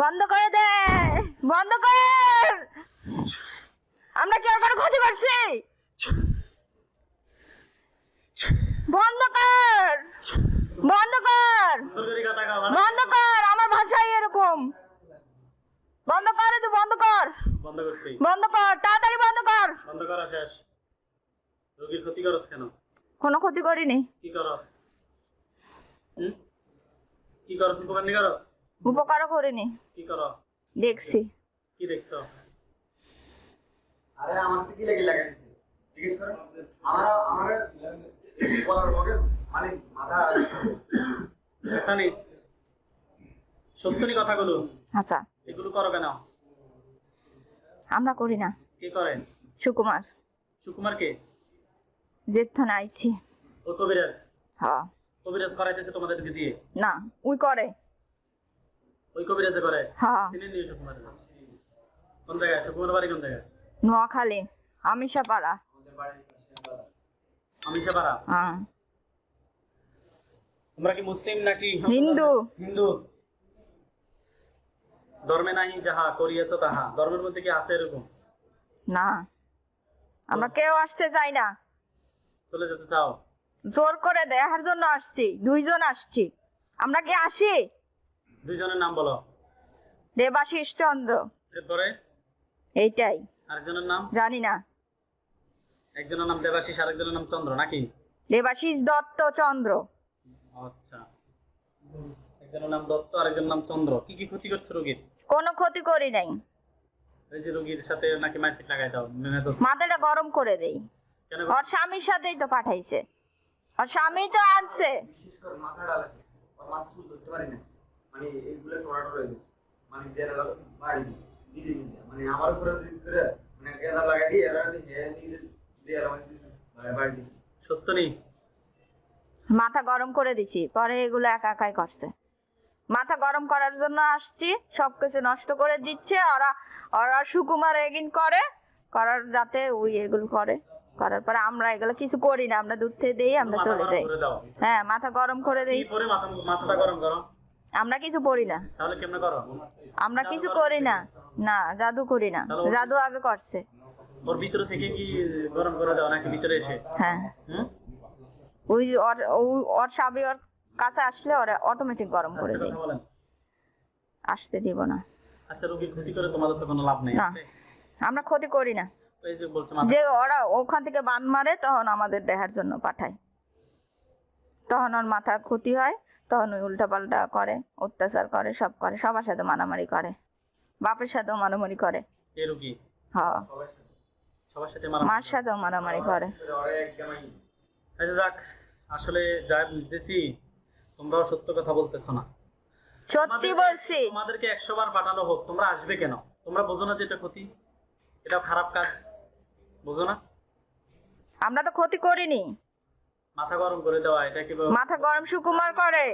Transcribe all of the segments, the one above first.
বন্ধ করে দে বন্ধ কর। আমরা কি আর কোনো ক্ষতি করছি? বন্ধ কর বন্ধ কর? বন্ধ কর আমার ভাষাই এরকম। বন্ধ কর তুই বন্ধ কর। বন্ধ করছি। বন্ধ কর তাড়াতাড়ি বন্ধ কর। বন্ধ করা শেষ। রোগীর ক্ষতি করস কেন? কোনো ক্ষতি করিনি। কি করস? হুম? কি করস উপকার নি করস উপকারও করিনি। কি কর? দেখছি। কি দেখছ? আরে আমার তো কি লেগে লাগাইছে জিজ্ঞেস করো। আমার আমার বলার পরে মানে মাথা এসানি সত্যনি কথাগুলো আচ্ছা। এগুলো করো কেন? আমরা করি না। কে করে? সুকুমার। সুকুমার কে জেঠন আইছি। ও কবিরাজ। হ্যাঁ। কবিরাজ করাইতেছে তোমাদেরকে দিয়ে? না করে। ওই কবিরাজে করে? হ্যাঁ চিনেন নি সুকুমার কোন জায়গায়? সুকুমার বাড়ি কোন জায়গায়? নোয়াখালী আমিষা পাড়া আমিষা পাড়া হ্যাঁ তোমরা কি মুসলিম নাকি? হিন্দু। হিন্দু। ধর্মে নাই যাহা করিয়াছ তাহা। ধর্মের মধ্যে কি আছে এরকম? না। আমরা কেউ আসতে চাই না। চলে যেতে চাও? জোর করে দেখার জন্য আসছি। দুইজন আসছি। আমরা কি আসি? দুইজনের নাম বলো। দেবাশিস চন্দ্র। এরপরে? এইটাই। আরেকজনের নাম? জানি না। একজনের নাম দেবাশিস আরেকজনের নাম চন্দ্র নাকি? দেবাশিস দত্ত চন্দ্র। আচ্ছা। একজনের নাম দত্ত আরেকজনের নাম চন্দ্র। কি কি ক্ষতি করছে রোগীর? কোনো ক্ষতি করি নাই। এই যে রোগীর সাথে নাকি মারপিট লাগাই দাও মাথাটা গরম করে দেই। ওর স্বামীর সাথেই তো পাঠাইছে। ওর স্বামী তো বিশেষ করে মাথা ডালাছে ওর মাথা চুল ধরতে পারি না। মানে এইগুলো টোড়াটো হয়ে গেছে। মানে দেড় বাড়ি নিজে নিজে। মানে আমার উপরে যদি করে মানে গেঁদা লাগাই দিয়ে এরা দিয়ে নিজে দিয়ে মানে বাড়ি সত্য নেই। মাথা গরম করে দিছি পরে এগুলো একা একাই করছে। মাথা গরম করার জন্য আসছি সবকিছু নষ্ট করে দিচ্ছে ওরা ওরা সুকুমার এগিন করে করার যাতে ওই এগুলো করে। করার পরে আমরা এগুলো কিছু করি না আমরা দুধ থেকে দেই আমরা চলে যাই। হ্যাঁ মাথা গরম করে দেই। কি পরে মাথা মাথাটা গরম করো? আমরা কিছু করি না। তাহলে কেমনে করো? আমরা কিছু করি না। না জাদু করি না। জাদু আগে করছে। ওর ভিতরে থেকে কি গরম করে দাও নাকি ভিতরে এসে? হ্যাঁ। ওই ওর ওর স্বামী ওর কাছে আসলে ওরা অটোমেটিক গরম করে আস্তে দেয়। আসতে দিব না। আচ্ছা রোগীর ক্ষতি করে তোমাদের তো কোনো লাভ নেই? আমরা ক্ষতি করি না। যে মাথা ওরা ওখান থেকে বান মারে তখন আমাদের দেখার জন্য পাঠায়। তখন ওর মাথার ক্ষতি হয় তখন ওই উল্টাপাল্টা করে অত্যাচার করে সব করে সবার সাথে মারামারি করে। বাপের সাথেও মারামারি করে। মারা সাথেও মারামারি করে। আচ্ছা যাক আসলে যা বুঝতেছি তোমরাও সত্য কথা বলতেছো না। সত্যি বলছি। তোমাদেরকে একশো বার পাঠানো হোক তোমরা আসবে কেন? তোমরা বোঝো না যে এটা ক্ষতি। এটা খারাপ কাজ। বোঝো না? আমরা তো ক্ষতি করিনি। মাথা গরম করে দেওয়া এটা কি মাথা গরম সুকুমার করে।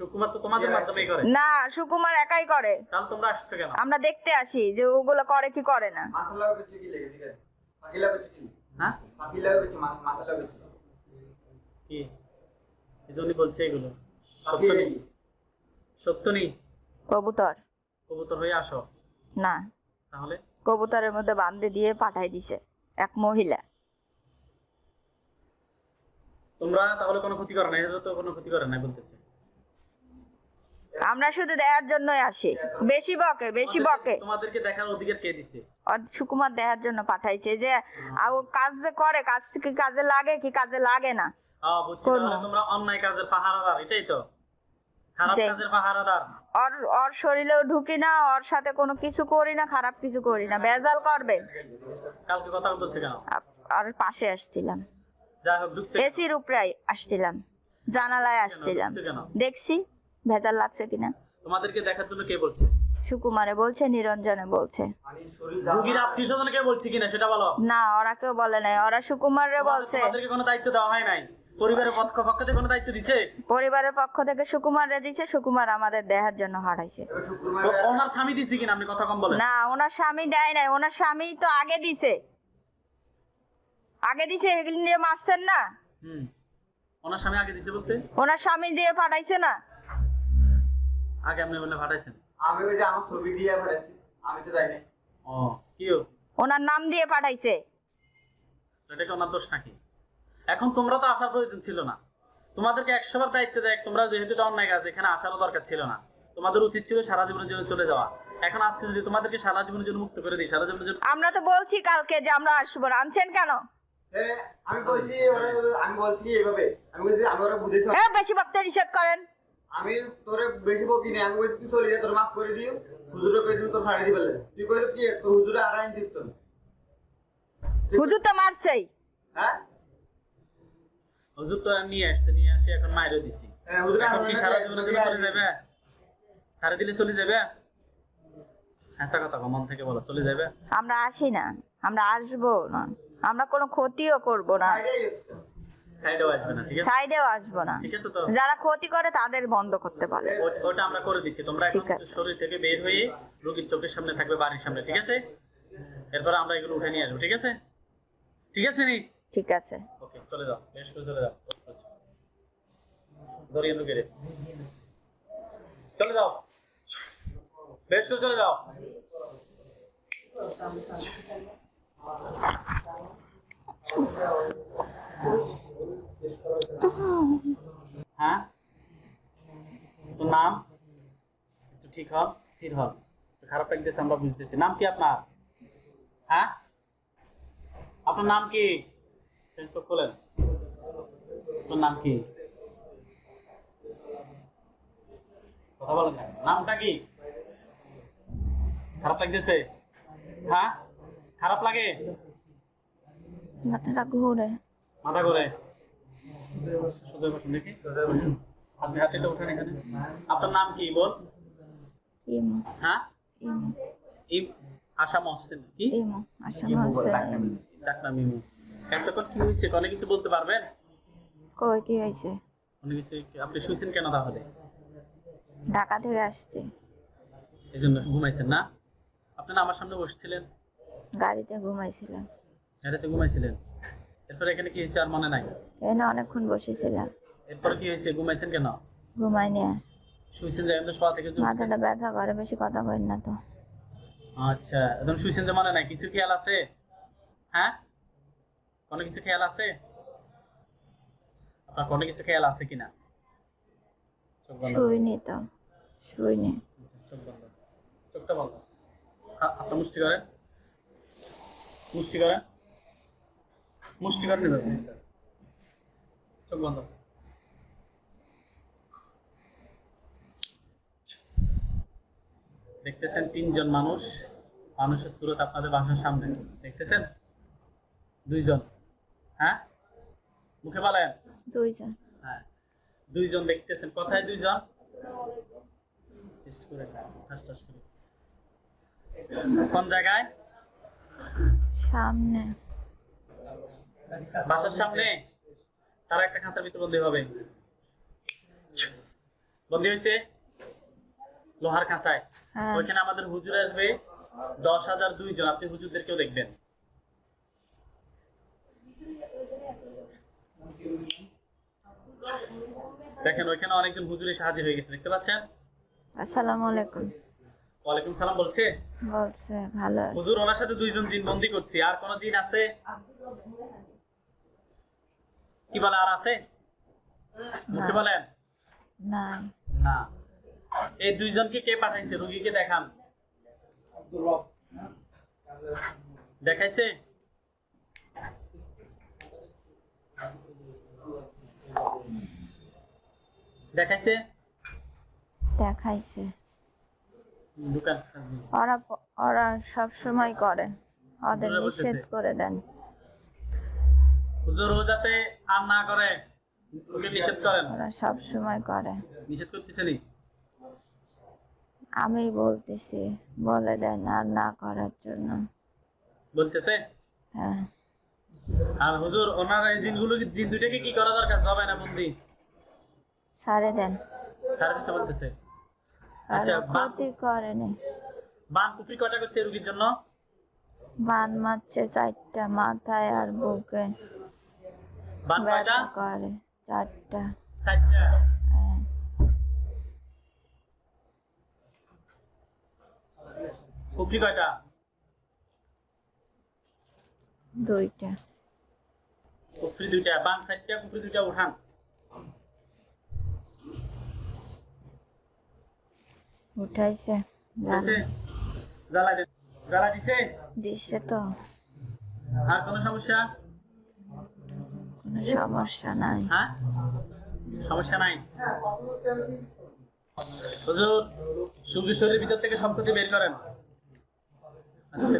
সুকুমার তো তোমাদের মাধ্যমেই করে। না সুকুমার একাই করে। তাহলে তোমরা আসছো কেন? আমরা দেখতে আসি যে ওগুলো করে কি করে না। মাথা কি লেগে ঠিক আছে? পাখি লাগাচ্ছে কি? হ্যাঁ? পাখি মাথা কি? বলছে এগুলো। সত্য নেই। সত্য নেই? কবুতর। কবুতর হয়ে আসো। না। তাহলে? কবুতরের মধ্যে বান্ধে দিয়ে পাঠাই দিছে এক মহিলা। তোমরা তাহলে কোনো ক্ষতি করে না এটা তো কোনো ক্ষতি করে না বলতেছে। আমরা শুধু দেখার জন্যই আসি। বেশি বকে বেশি বকে। তোমাদেরকে- দেখার অধিকার কে দিছে? আর সুকুমার দেখার জন্য পাঠাইছে যে আ, ও কাজ যে করে কাজ কি কাজে লাগে কি কাজে লাগে না? আহ বুঝছি তোমরা অন্যায় কাজের পাহারাদার এটাই তো। খারাপ কাজের পাহারাদার ওর ওর শরীরেও ঢুকি না ওর সাথে কোনো কিছু করি না খারাপ কিছু করি না বেজাল করবে। কালকে কথা কেন? আর পাশে আসছিলাম। এসির উপরে আসছিলাম। জানালায় আসছিলাম। দেখছি ভেজাল লাগছে কিনা। তোমাদেরকে দেখার জন্য কে বলছে? সুকুমারে বলছে নিরঞ্জনে বলছে। রুগীর আত্মীয় স্বজন কে বলছে কিনা সেটা বলো। না ওরা কেউ বলে নাই ওরা সুকুমারে বলছে। তোমাদেরকে কোনো দায়িত্ব দেওয়া হয় নাই? পরিবারের পক্ষ পক্ষ থেকে কোনো দায়িত্ব দিছে? পরিবারের পক্ষ থেকে সুকুমারে দিছে সুকুমার আমাদের দেহার জন্য হারাইছে। ওনার স্বামী দিছে কিনা? আপনি কথা কম বলেন। না ওনার স্বামী দেয় নাই। ওনার স্বামী তো আগে দিছে। আগে দিছে এগুলি নিয়ে মারছেন না। হুম। ওনার স্বামী আগে দিছে বলতে? ওনার স্বামী দিয়ে পাঠাইছে না। আগে আপনি বলে পাঠাইছেন? আমি ওই যে আমার ছবি দিয়ে পাঠাইছি। আমি তো যাই নাই ও কিও? ওনার নাম দিয়ে পাঠাইছে। এটা কি ওনার দোষ নাকি? এখন তোমরা তো আসার প্রয়োজন ছিল না। তোমাদেরকে একশোবার দায়িত্ব দেয় তোমরা যেহেতু এটা অন্যায় কাজ এখানে আসারও দরকার ছিল না। তোমাদের উচিত ছিল সারা জীবনের জন্য চলে যাওয়া। এখন আজকে যদি তোমাদেরকে সারা জীবনের জন্য মুক্ত করে দিই সারা জীবনের জন্য আমরা তো বলছি কালকে যে আমরা আসব না আনছেন কেন? আমি বলছি আমি বলছি এইভাবে? আমি বলছি আমি ওরা বুঝেছি হ্যাঁ বেশি ভাবতে নিষেধ করেন। আমি তোরে বেশি বকি নাই আমি বলছি তুই চলে যা তোর মাফ করে দিও। হুজুরে কই দিও তোর ছাড়ি দিবে তুই কইছ কি তোর হুজুরে আর আইন দিত হুজুর তো মারছেই। হ্যাঁ? হুজুর তো নিয়ে আসছে নিয়ে আসে এখন মাইরও দিছি। হ্যাঁ, এখন কি সারা জীবনের জন্য চলে যাবে? সারা দিলে চলে যাবে? হাসা কথা কও, মন থেকে বলো চলে যাবে? আমরা আসি না আমরা আসব না। আমরা কোনো ক্ষতিও করব না। সাইডেও আসবে না ঠিক আছে? সাইডেও আসব না। ঠিক আছে তো? যারা ক্ষতি করে তাদের বন্ধ করতে পারে। ওটা আমরা করে দিচ্ছি। তোমরা এখন ঠিক আছে। শরীর থেকে বের হয়ে রোগীর চোখের সামনে থাকবে বাড়ির সামনে ঠিক আছে? এরপর আমরা এগুলো উঠে নিয়ে আসব ঠিক আছে? ঠিক আছে নি? ঠিক আছে। চলে যাও বেশ করে চলে যাও ধরিয়ে ঢুকে রে চলে যাও বেশ করে চলে যাও হ্যাঁ তোর নাম একটু ঠিক হন স্থির হন একটু খারাপ লাগতেছে আমরা বুঝতেছি নাম কি আপনার হ্যাঁ আপনার নাম কি শেষ চোখ খোলেন। তোর নাম কি? কথা বলেন নামটা কি? খারাপ লাগতেছে? হ্যাঁ? খারাপ লাগে? মাথাটা ঘুরে। মাথা করে সোজা বসুন দেখি। আপনি হাতিটা উঠেন এখানে। আপনার নাম কি বল? ইমো। হ্যাঁ? ইমো। ইম আশা মহসেন কি? ইমো। ডাক্তার মিমু এতক্ষণ কি হয়েছে? অনেক কিছু বলতে পারবেন? কই কি হয়েছে? অনেক কিছু আপনি শুয়েছেন কেন তাহলে? ঢাকা থেকে আসছি। এই জন্য ঘুমাইছেন না? আপনি না আমার সামনে বসছিলেন? গাড়িতে ঘুমাইছিলাম। গাড়িতে ঘুমাইছিলেন? এরপরে এখানে কি হয়েছে আর মনে নাই? এনে অনেকক্ষণ বসেছিলাম। এরপরে কি হয়েছে? ঘুমাইছেন কেন? ঘুমাইনি আর। শুয়েছেন যে এখন তো শোয়া থেকে মাথাটা ব্যথা করে বেশি কথা কই না তো। আচ্ছা একদম শুয়েছেন যে মনে নাই? কিছু খেয়াল আছে? হ্যাঁ? কোনো কিছু খেয়াল আছে? আপনার কোনো কিছু খেয়াল আছে কিনা। শুইনি তো শুইনি। চোখ বন্ধ। চোখটা বন্ধ। হাতটা মুষ্টি করেন মুষ্টি করেন মুষ্টি করেন চোখ বন্ধ। দেখতেছেন তিনজন মানুষ। মানুষের সুরত আপনাদের বাসার সামনে। দেখতেছেন? দুইজন। হ্যাঁ? মুখে বলেন। দুইজন। হ্যাঁ। দুইজন দেখতেছেন। কোথায় দুইজন? টেস্ট করে ঠাস ঠাস করে। কোন জায়গায়? সামনে। বাসার সামনে? তারা একটা খাঁচার ভিতরে বন্দি হবে। বন্দি হয়েছে? লোহার খাঁচায়। হ্যাঁ। ওইখানে আমাদের হুজুর আসবে। দশ হাজার দুইজন। আপনি হুজুরদেরকেও দেখবেন। দেখেন ওইখানে অনেকজন হুজুর হাজির হয়ে গেছে দেখতে পাচ্ছেন? আসসালামু আলাইকুম। ওয়ালাইকুম সালাম বলছে? বলছে ভালো হুজুর ওনার সাথে দুইজন জিন বন্দি করছি আর কোন জিন আছে? কি বলে আর আছে? মুখে বলেন। নাই। না। এই দুইজনকে কে পাঠাইছে? রুগীকে দেখান। দেখাইছে? দেখাইছে? দেখাইছে। দোকান। ওরা ওরা সব সময় করে। ওদের নিষেধ করে দেন। হুজুর ও যাতে আর না করে ওকে নিষেধ করেন। ওরা সব সময় করে। নিষেধ করতেছেনি আমি বলতেছি বলে দেন আর না করার জন্য। বলতেছে? হ্যাঁ। আর হুজুর ওনার এই জিনগুলো জিন দুইটাকে কি করা দরকার? হবে না বন্দি? সারে দেন। সারা দিতে বলতেছে। আচ্ছা, ক্ষতি করেনি বান কুপি কটা করছে রুগীর জন্য? বান মারছে চারটা মাথায় আর বুকে। বান কয়টা? করে চারটা। চারটা। হ্যাঁ। কয়টা? দুইটা। কুফরি দুইটা বাম সাইডটা কুফরি দুইটা উঠান উঠাইছে? জ্বালা জ্বালা দিছে? দিছে তো। আর কোনো সমস্যা? কোনো সমস্যা নাই। হ্যাঁ সমস্যা নাই? হুজুর সুগি শরীরের ভিতর থেকে সম্পত্তি বের করেন।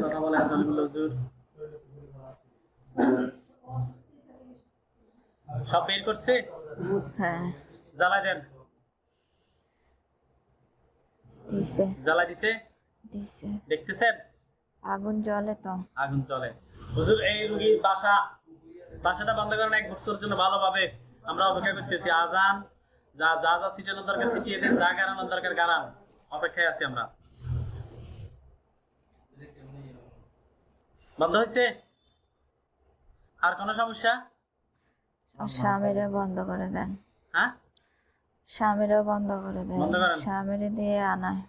কথা বলে হুজুর। সব বের করছে? হ্যাঁ। জ্বালা দেন। দিছে। জ্বালা দিছে? দিছে। দেখতেছেন? আগুন জ্বলে তো। আগুন হুজুর এই রুগীর বাসা বাসাটা বন্ধ করেন এক বছরের জন্য ভালোভাবে আমরা অপেক্ষা করতেছি। আজান যা যা যা দরকার সিটিয়ে দেন যা দরকার অপেক্ষায় আছি আমরা। বন্ধ হয়েছে? আর কোনো সমস্যা? স্বামীরে বন্ধ করে দেন। হ্যাঁ? স্বামীরে বন্ধ করে দেন। বন্ধ করেন। স্বামীরে দিয়ে আনায়।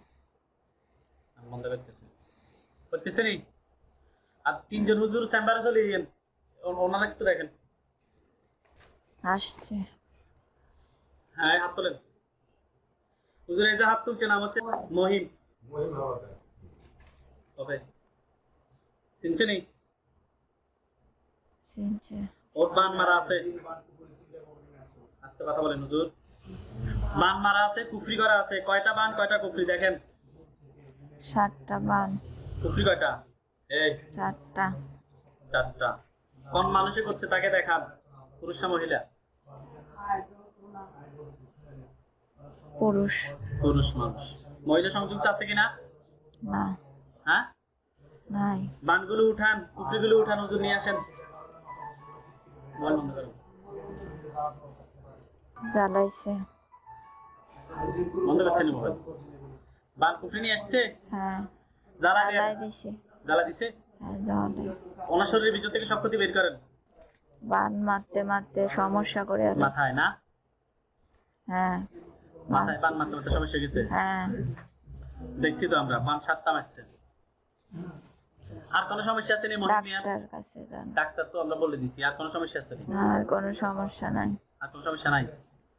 বন্ধ করতেছে। করতেছে নি? আর তিনজন হুজুর চেম্বারে চলে গেলেন ওনারা একটু দেখেন। আসছে। হ্যাঁ হাত তোলেন। হুজুর এই যে হাত তুলছে নাম হচ্ছে মহিম। ওকে। চিনছে নি? চিনছে। ওর বান মারা আছে। আস্তে কথা বলেন হুজুর। বান মারা আছে কুফরি করা আছে। কয়টা বান কয়টা কুফরি দেখেন? সাতটা বান। কুফরি কয়টা? এই চারটা। চারটা। কোন মানুষে করছে তাকে দেখান পুরুষ না মহিলা? পুরুষ। পুরুষ মানুষ। মহিলা সংযুক্ত আছে কিনা? না। হ্যাঁ? নাই। বানগুলো উঠান কুফরিগুলো উঠান হুজুর নিয়ে আসেন। জ্বালাইছে। বন্ধ করছেন মোবাইল? বান কুফরি নিয়ে আসছে? হ্যাঁ। জ্বালা জ্বালাই দিছে। জ্বালা দিছে? হ্যাঁ জ্বালাই। ওনার শরীরের ভিতর থেকে সব ক্ষতি বের করেন? বান মারতে মারতে সমস্যা করে আলো মাথায় না? হ্যাঁ। মাথায় বান মারতে মারতে সমস্যা হয়ে গেছে? হ্যাঁ। দেখছি তো আমরা বান সাতটা মারছে। আর কোনো সমস্যা আছে নি ডাক্তার কাছে যান। ডাক্তার তো আমরা বলে দিছি আর কোনো সমস্যা আছে নি আর কোনো সমস্যা নাই। আর কোনো সমস্যা নাই?